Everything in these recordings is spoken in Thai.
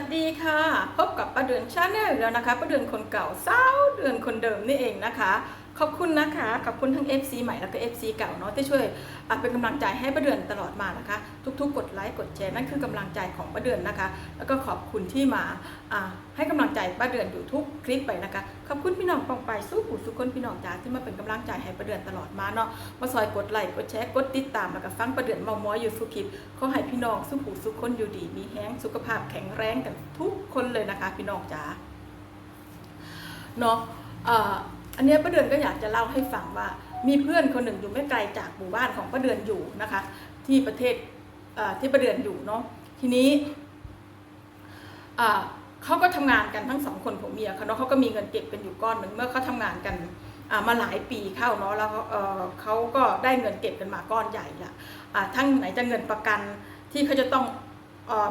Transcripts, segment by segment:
วัสดีค่ะ พบกับประเดือนชาแนลแล้วนะคะ ประเดือนคนเก่าสาวเดือนคนเดิมนี่เองนะคะ ขอบคุณนะคะ ขอบคุณทั้ง FC ใหม่แล้วก็ FC เก่าเนาะที่ช่วยเป็นกำลังใจให้ป้าเดือนตลอดมานะคะ ทุกๆ กดไลค์กดแชร์นั่นคือกำลังใจของป้าเดือนนะคะ แล้วก็ขอบคุณที่มาให้กำลังใจป้าเดือนอยู่ทุกคลิปไปนะคะ ขอบคุณพี่น้องปองไปสู้ผู้สุคนพี่น้องจ๋าที่มาเป็นกำลังใจให้ป้าเดือนตลอดมาเนาะมาซอยกดไลค์กดแชร์กดติดตามแล้วก็ฟังป้าเดือนมามอยอยู่สุคลิปขอให้พี่น้องสู้ผู้สุคนอยู่ดี มีแห้งสุขภาพแข็งแรงกันทุกคนเลยนะคะ พี่น้องจ๋าเนาะเอันนี้ป้าเดือนก็อยากจะเล่าให้ฟังว่า มีเพื่อนคนหนึ่งอยู่ไม่ไกลจากหมู่บ้านของป้าเดือนอยู่นะคะ ที่ประเทศที่ป้าเดือนอยู่เนาะทีนี้เขาก็ทำงานกันทั้งสองคนผัวเมียเขาเนาะเขาก็มีเงินเก็บกันอยู่ก้อนหนึ่งเมื่อเขาทำงานกันมาหลายปีเข้าเนาะแล้วเขาก็ได้เงินเก็บกันมาก้อนใหญ่ละทั้งไหนจะเงินประกันที่เขาจะต้อง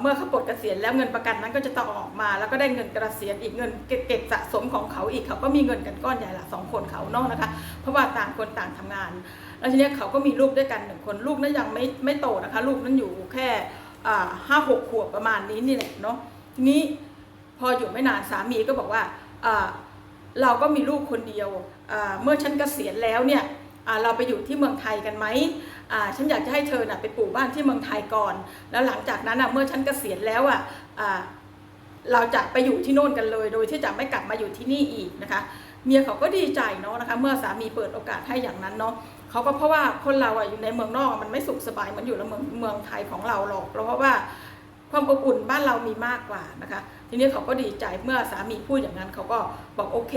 เมื่อเขาปลดเกษียณแล้วเงินประกันนั้นก็จะต้องออกมา แล้วก็ได้เงินเกษียณอีกเงินเก็บสะสมของเขาอีกเขาก็มีเงินกันก้อนใหญ่ละสองคนเขานอกนะคะ เพราะว่าต่างคนต่างทำงาน แล้วทีนี้เขาก็มีลูกด้วยกันหนึ่งคนลูกนั้นยังไม่ไม่โตนะคะ ลูกนั้นอยู่แค่ห้าหกขวบประมาณนี้นี่แหละเนาะทีนี้พออยู่ไม่นานสามีก็บอกว่าเราก็มีลูกคนเดียวเมื่อฉันเกษียณแล้วเนี่ย เราไปอยู่ที่เมืองไทยกันไหมฉันอยากจะให้เธอน่ะไปปลูกบ้านที่เมืองไทยก่อน แล้วหลังจากนั้นนะเมื่อฉันเกษียณแล้วอะเราจะไปอยู่ที่โน่นกันเลย โดยที่จะไม่กลับมาอยู่ที่นี่อีกนะคะ เมียเขาก็ดีใจเนาะนะคะ เมื่อสามีเปิดโอกาสให้อย่างนั้นเนาะเขาก็เพราะว่าคนเราอะอยู่ในเมืองนอกมันไม่สุขสบายเหมือนอยู่ในเมืองเมืองไทยของเราหรอกเพราะว่าความอบอุ่นบ้านเรามีมากกว่านะคะ ทีนี้เขาก็ดีใจเมื่อสามีพูดอย่างนั้นเขาก็บอกโอเค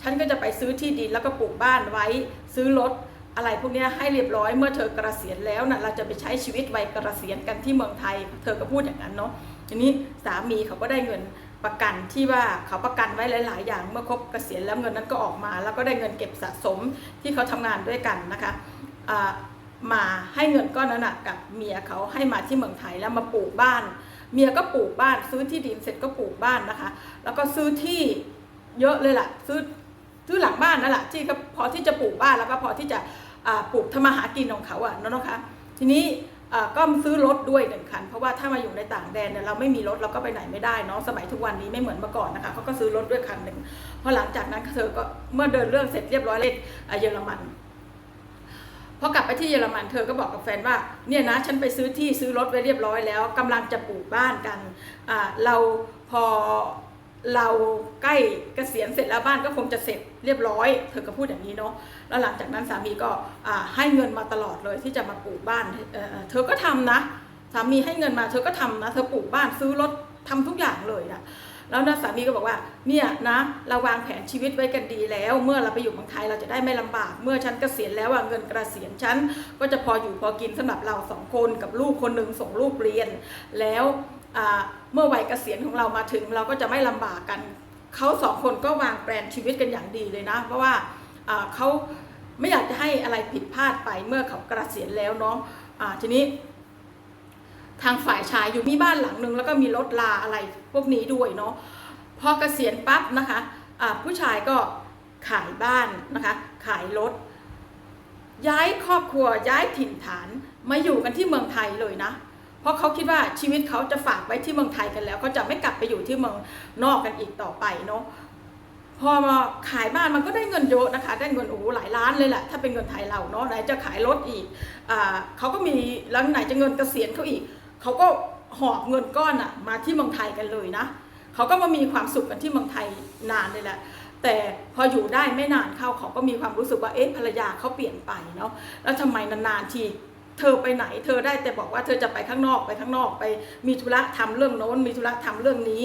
ฉันก็จะไปซื้อที่ดินแล้วก็ปลูกบ้านไว้ ซื้อรถอะไรพวกนี้ให้เรียบร้อยเมื่อเธอเกษียณแล้วนะ่ะเราจะไปใช้ชีวิตวัยเกษียณกันที่เมืองไทย เธอก็พูดอย่างนั้นเนาะทีนี้สามีเขาก็ได้เงินประกันที่ว่าเขาประกันไว้หลาย ๆ อย่างเมื่อครบเกษียณแล้วเงินนั้นก็ออกมา แล้วก็ได้เงินเก็บสะสมที่เขาทำงานด้วยกันนะคะมาให้เงินก้อนนั้นกับเมียเขาให้มาที่เมืองไทยแล้วมาปลูกบ้าน เมียก็ปลูกบ้านซื้อที่ดินเสร็จก็ปลูกบ้านนะคะ แล้วก็ซื้อที่เยอะเลยล่ะ ซื้อ ซื้อหลังบ้านนั่นแหละที่ก็พอที่จะปลูกบ้านแล้วก็พอที่จะปลูกทำมาหากินของเขาอะเนาะนะคะ ทีนี้ก็ซื้อรถด้วยหนึ่งคัน เพราะว่าถ้ามาอยู่ในต่างแดนเนี่ยเราไม่มีรถเราก็ไปไหนไม่ได้เนาะสมัยทุกวันนี้ไม่เหมือนเมื่อก่อนนะคะเขาก็ซื้อรถด้วยคันหนึ่งพอหลังจากนั้นเธอก็เมื่อเดินเรื่องเสร็จเรียบร้อยเลยเยอรมันพอกลับไปที่เยอรมันเธอก็บอกกับแฟนว่าเนี่ยนะฉันไปซื้อที่ซื้อรถไว้เรียบร้อยแล้วกำลังจะปลูกบ้านกันเราพอ เราใกล้เกษียณเสร็จแล้วบ้านก็คงจะเสร็จเรียบร้อย เธอก็พูดอย่างนี้เนาะแล้วหลังจากนั้นสามีก็ให้เงินมาตลอดเลยที่จะมาปลูกบ้านเธอก็ทำนะสามีให้เงินมาเธอก็ทำนะ เธอปลูกบ้านซื้อรถทำทุกอย่างเลยนะแล้วนะสามีก็บอกว่าเนี่ยนะเราวางแผนชีวิตไว้กันดีแล้ว เมื่อเราไปอยู่เมืองไทยเราจะได้ไม่ลำบาก เมื่อฉันเกษียณแล้วอะเงินเกษียณฉันก็จะพออยู่พอกินสำหรับเราสองคนกับลูกคนหนึ่งส่งลูกเรียนแล้ว เมื่อวัยเกษียณของเรามาถึง เราก็จะไม่ลำบากกันเขาสองคนก็วางแผนชีวิตกันอย่างดีเลยนะ เพราะว่าเขาไม่อยากจะให้อะไรผิดพลาดไปเมื่อเขาเกษียณแล้วเนาะทีนี้ ทางฝ่ายชายอยู่มีบ้านหลังหนึ่งแล้วก็มีรถลาอะไรพวกนี้ด้วยเนาะพอเกษียณปั๊บนะคะอ่าผู้ชายก็ขายบ้านนะคะ ขายรถ ย้ายครอบครัวย้ายถิ่นฐานมาอยู่กันที่เมืองไทยเลยนะ เพราะเขาคิดว่าชีวิตเขาจะฝากไว้ที่เมืองไทยกันแล้วเขาจะไม่กลับไปอยู่ที่เมืองนอกกันอีกต่อไปเนาะพอมาขายบ้านมันก็ได้เงินเยอะนะคะ ได้เงินโอ้หลายล้านเลยแหละถ้าเป็นเงินไทยเราเนาะไหนจะขายรถอีกอ่าเขาก็มีแล้วไหนจะเงินเกษียณเขาอีกเขาก็หอบเงินก้อนอะมาที่เมืองไทยกันเลยนะเขาก็มามีความสุขกันที่เมืองไทยนานเลยแหละแต่พออยู่ได้ไม่นานเข้าเขาก็มีความรู้สึกว่าเอ๊ะภรรยาเขาเปลี่ยนไปเนาะแล้วทำไมนานๆที เธอไปไหน เธอได้แต่บอกว่าเธอจะไปข้างนอกไปข้างนอกไปมีธุระทำเรื่องโน้น มีธุระทำเรื่องนี้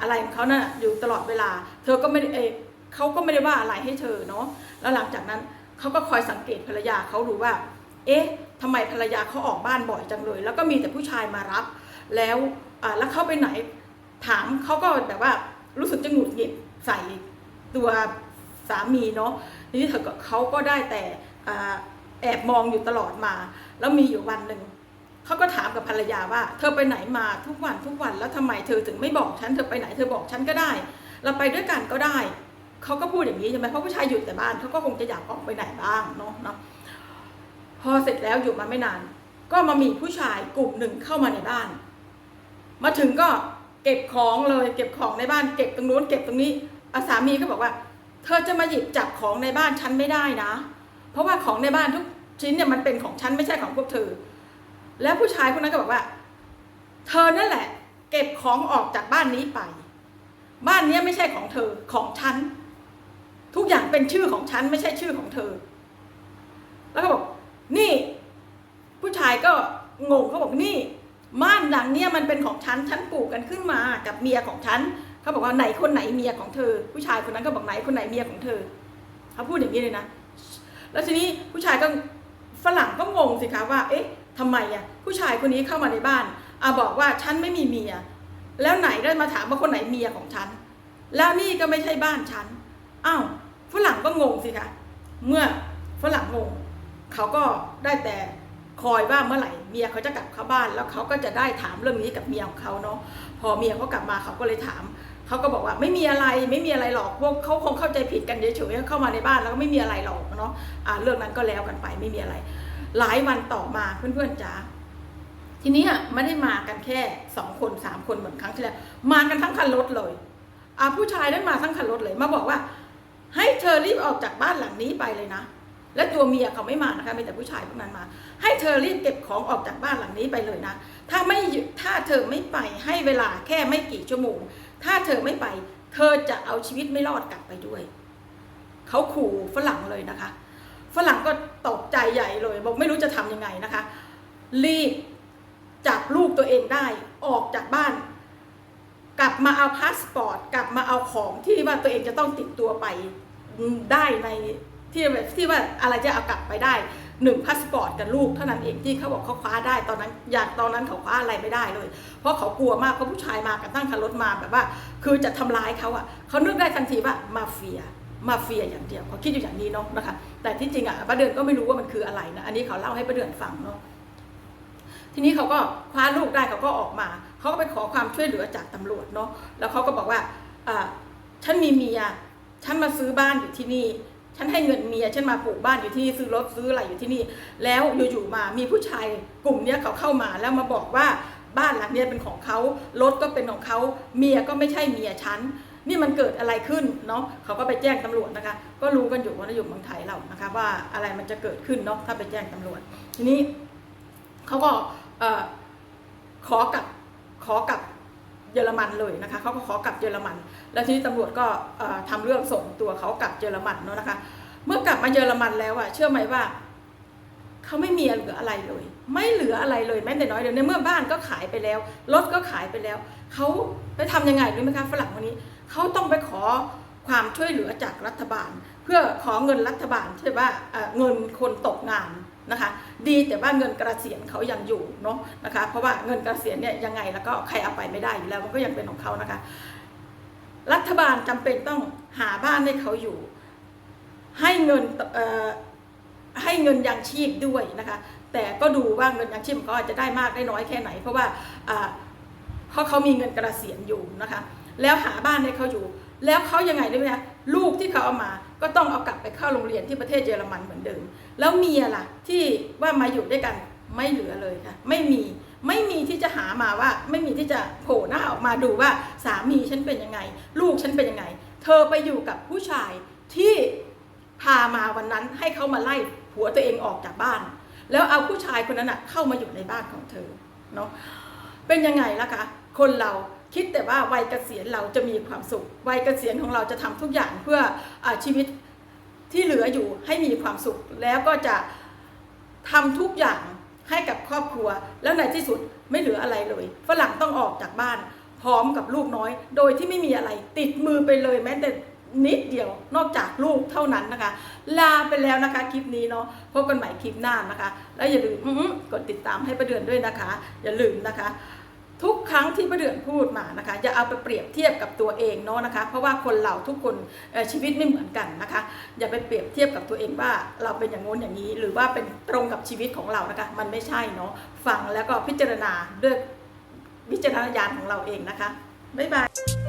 อะไรของเขาน่ะอยู่ตลอดเวลา เธอก็ไม่ได้เออเขาก็ไม่ได้ว่าอะไรให้เธอเนาะแล้วหลังจากนั้นเขาก็คอยสังเกตภรรยาเขาดูว่า เอ๊ะทำไมภรรยาเขาออกบ้านบ่อยจังเลย แล้วก็มีแต่ผู้ชายมารับ แล้วอ่าแล้วเขาไปไหนถามเขาก็แบบว่ารู้สึกจะหงุดหงิดใส่ตัวสามีเนาะทีนี้เธอก็เขาก็ได้แต่อ่า แอบมองอยู่ตลอดมา แล้วมีอยู่วันหนึ่งเขาก็ถามกับภรรยาว่า เธอไปไหนมาทุกวันทุกวันแล้วทำไมเธอถึงไม่บอกฉันเธอไปไหนเธอบอกฉันก็ได้ เราไปด้วยกันก็ได้เขาก็พูดอย่างนี้ใช่ไหมเพราะผู้ชายอยู่แต่บ้านเขาก็คงจะอยากออกไปไหนบ้างเนาะเนาะพอเสร็จแล้วอยู่มาไม่นาน ก็มามีผู้ชายกลุ่มหนึ่งเข้ามาในบ้าน มาถึงก็เก็บของเลยเก็บของในบ้านเก็บตรงนู้นเก็บตรงนี้อาสามีก็บอกว่า เธอจะมาหยิบจับของในบ้านฉันไม่ได้นะ เพราะว่าของในบ้านทุก ชิ้นเนี่ยมันเป็นของฉันไม่ใช่ของพวกเธอ แล้วผู้ชายคนนั้นก็บอกว่า เธอนั่นแหละ เก็บของออกจากบ้านนี้ไป บ้านนี้ไม่ใช่ของเธอของฉัน ทุกอย่างเป็นชื่อของฉันไม่ใช่ชื่อของเธอ แล้วก็บอกนี่ ผู้ชายก็งงเขาบอกนี่ม่านหลังเนี่ยมันเป็นของฉันฉันปลูกกันขึ้นมากับเมียของฉันเขาบอกว่าไหนคนไหนเมียของเธอ ผู้ชายคนนั้นก็บอกไหนคนไหนเมียของเธอเขาพูดอย่างนี้เลยนะ แล้วทีนี้ผู้ชายก็ ฝรั่งก็งงสิคะว่า เอ๊ะทำไมอะผู้ชายคนนี้เข้ามาในบ้านอาบอกว่าฉันไม่มีเมีย แล้วไหนได้มาถามว่าคนไหนเมียของฉัน แล้วนี่ก็ไม่ใช่บ้านฉันอ้าวฝรั่งก็งงสิคะเมื่อฝรั่งงงเขาก็ได้แต่คอยว่าเมื่อไหร่เมียเขาจะกลับเข้าบ้าน แล้วเขาก็จะได้ถามเรื่องนี้กับเมียของเขาเนาะพอเมียเขากลับมาเขาก็เลยถาม เขาก็บอกว่าไม่มีอะไรไม่มีอะไรหรอกพวกเขาคงเข้าใจผิดกันเฉยๆเข้ามาในบ้านแล้วก็ไม่มีอะไรหรอกเนาะเรื่องนั้นก็แล้วกันไปไม่มีอะไร หลายวันต่อมาเพื่อนๆจ๋าทีนี้ไม่ได้มากันแค่สองคนสามคนเหมือนครั้งที่แล้วมากันทั้งคันรถเลยอาผู้ชายนั้นมาทั้งคันรถเลยมาบอกว่า ให้เธอรีบออกจากบ้านหลังนี้ไปเลยนะ และตัวเมียเขาไม่มานะคะมีแต่ผู้ชายพวกนั้นมา ให้เธอรีบเก็บของออกจากบ้านหลังนี้ไปเลยนะ ถ้าไม่ถ้าเธอไม่ไปให้เวลาแค่ไม่กี่ชั่วโมง ถ้าเธอไม่ไป เธอจะเอาชีวิตไม่รอดกลับไปด้วย เขาขู่ฝรั่งเลยนะคะ ฝรั่งก็ตกใจใหญ่เลยบอกไม่รู้จะทำยังไงนะคะ รีบจับลูกตัวเองได้ออกจากบ้าน กลับมาเอาพาสปอร์ต กลับมาเอาของที่ว่าตัวเองจะต้องติดตัวไปได้ในที่แบบที่ว่าอะไรจะเอากลับไปได้ หนึ่งพาสปอร์ตกับลูกเท่านั้นเองที่เขาบอกเขาคว้าได้ตอนนั้นอยากตอนนั้นเขาคว้าอะไรไม่ได้เลย เพราะเขากลัวมากเพราะผู้ชายมากันตั้งคันรถมาแบบว่า คือจะทำร้ายเขาอะเขานึกได้ทันทีว่ามาเฟียมาเฟียอย่างเดียวเขาคิดอยู่อย่างนี้เนาะนะคะ แต่ที่จริงอะป้าเดือนก็ไม่รู้ว่ามันคืออะไรนะอันนี้เขาเล่าให้ป้าเดือนฟังเนาะทีนี้เขาก็คว้าลูกได้เขาก็ออกมาเขาก็ไปขอความช่วยเหลือจากตำรวจเนาะแล้วเขาก็บอกว่าฉันมีเมียฉันมาซื้อบ้านอยู่ที่นี่ ฉันให้เงินเมียฉันมาปลูกบ้านอยู่ที่นี่ซื้อรถซื้ออะไรอยู่ที่นี่ แล้วอยู่ๆมามีผู้ชายกลุ่มเนี้ยเขาเข้ามาแล้วมาบอกว่าบ้านหลังเนี้ยเป็นของเขารถก็เป็นของเขาเมียก็ไม่ใช่เมียฉันนี่มันเกิดอะไรขึ้นเนาะเขาก็ไปแจ้งตำรวจนะคะ ก็รู้กันอยู่ว่าเราอยู่เมืองไทยเรานะคะ ว่าอะไรมันจะเกิดขึ้นเนาะถ้าไปแจ้งตำรวจ ทีนี้เขาก็ขอกลับขอกลับ เยอรมันเลยนะคะเขาก็ขอกลับเยอรมัน แล้วทีนี้ตำรวจก็เอ่อทำเรื่องส่งตัวเขากลับเยอรมันเนาะนะคะ เมื่อกลับมาเยอรมันแล้วอะเชื่อไหมว่าเขาไม่มีเหลืออะไรเลย ไม่เหลืออะไรเลยแม้แต่น้อยเดียวในเมื่อบ้านก็ขายไปแล้วรถก็ขายไปแล้วเขาไปทำยังไงรู้ไหมคะฝรั่งคนนี้เขาต้องไปขอความช่วยเหลือจากรัฐบาล เพื่อขอเงินรัฐบาลใช่ว่าเอ่อเงินคนตกงาน นะคะดีแต่ว่าเงินกระเกษียณเขายังอยู่เนาะนะคะเพราะว่าเงินกระเกษียณเนี่ยยังไงแล้วก็ใครเอาไปไม่ได้อยู่แล้วมันก็ยังเป็นของเขานะคะ รัฐบาลจำเป็นต้องหาบ้านให้เขาอยู่ ให้เงินให้เงินยังชีพด้วยนะคะแต่ก็ดูว่าเงินยังชีพเขาอาจจะได้มากได้น้อยแค่ไหน เพราะว่าเพราะเขามีเงินกระเกษียณอยู่นะคะแล้วหาบ้านให้เขาอยู่ แล้วเขายังไงรู้ไหมคะลูกที่เขาเอามาก็ต้องเอากลับไปเข้าโรงเรียนที่ประเทศเยอรมันเหมือนเดิม แล้วเมียล่ะที่ว่ามาอยู่ด้วยกันไม่เหลือเลยค่ะ ไม่มีไม่มีที่จะหามาว่า ไม่มีที่จะโผล่หน้าออกมาดูว่าสามีฉันเป็นยังไง ลูกฉันเป็นยังไง เธอไปอยู่กับผู้ชายที่พามาวันนั้นให้เขามาไล่ผัวตัวเองออกจากบ้าน แล้วเอาผู้ชายคนนั้นนะเข้ามาอยู่ในบ้านของเธอเนาะเป็นยังไงล่ะคะคนเรา คิดแต่ว่าวัยเกษียณเราจะมีความสุข วัยเกษียณของเราจะทำทุกอย่างเพื่ออชีวิตที่เหลืออยู่ให้มีความสุข แล้วก็จะทำทุกอย่างให้กับครอบครัว แล้วในที่สุดไม่เหลืออะไรเลยฝรั่งต้องออกจากบ้านพร้อมกับลูกน้อย โดยที่ไม่มีอะไรติดมือไปเลยแม้แต่นิดเดียวนอกจากลูกเท่านั้นนะคะ ลาไปแล้วนะคะคลิปนี้เนาะพบกันใหม่คลิปหน้านะคะ แล้วอย่าลืมกดติดตามให้ประเดือนด้วยนะคะ อย่าลืมนะคะ ทุกครั้งที่ประเดือนพูดมานะคะอย่าเอาไปเปรียบเทียบกับตัวเองเนาะนะคะ เพราะว่าคนเราทุกคนชีวิตไม่เหมือนกันนะคะ อย่าไปเปรียบเทียบกับตัวเองว่าเราเป็นอย่างโน้นอย่างนี้ หรือว่าเป็นตรงกับชีวิตของเรานะคะ มันไม่ใช่เนาะฟังแล้วก็พิจารณาด้วยวิจารณญาณของเราเองนะคะบ๊ายบาย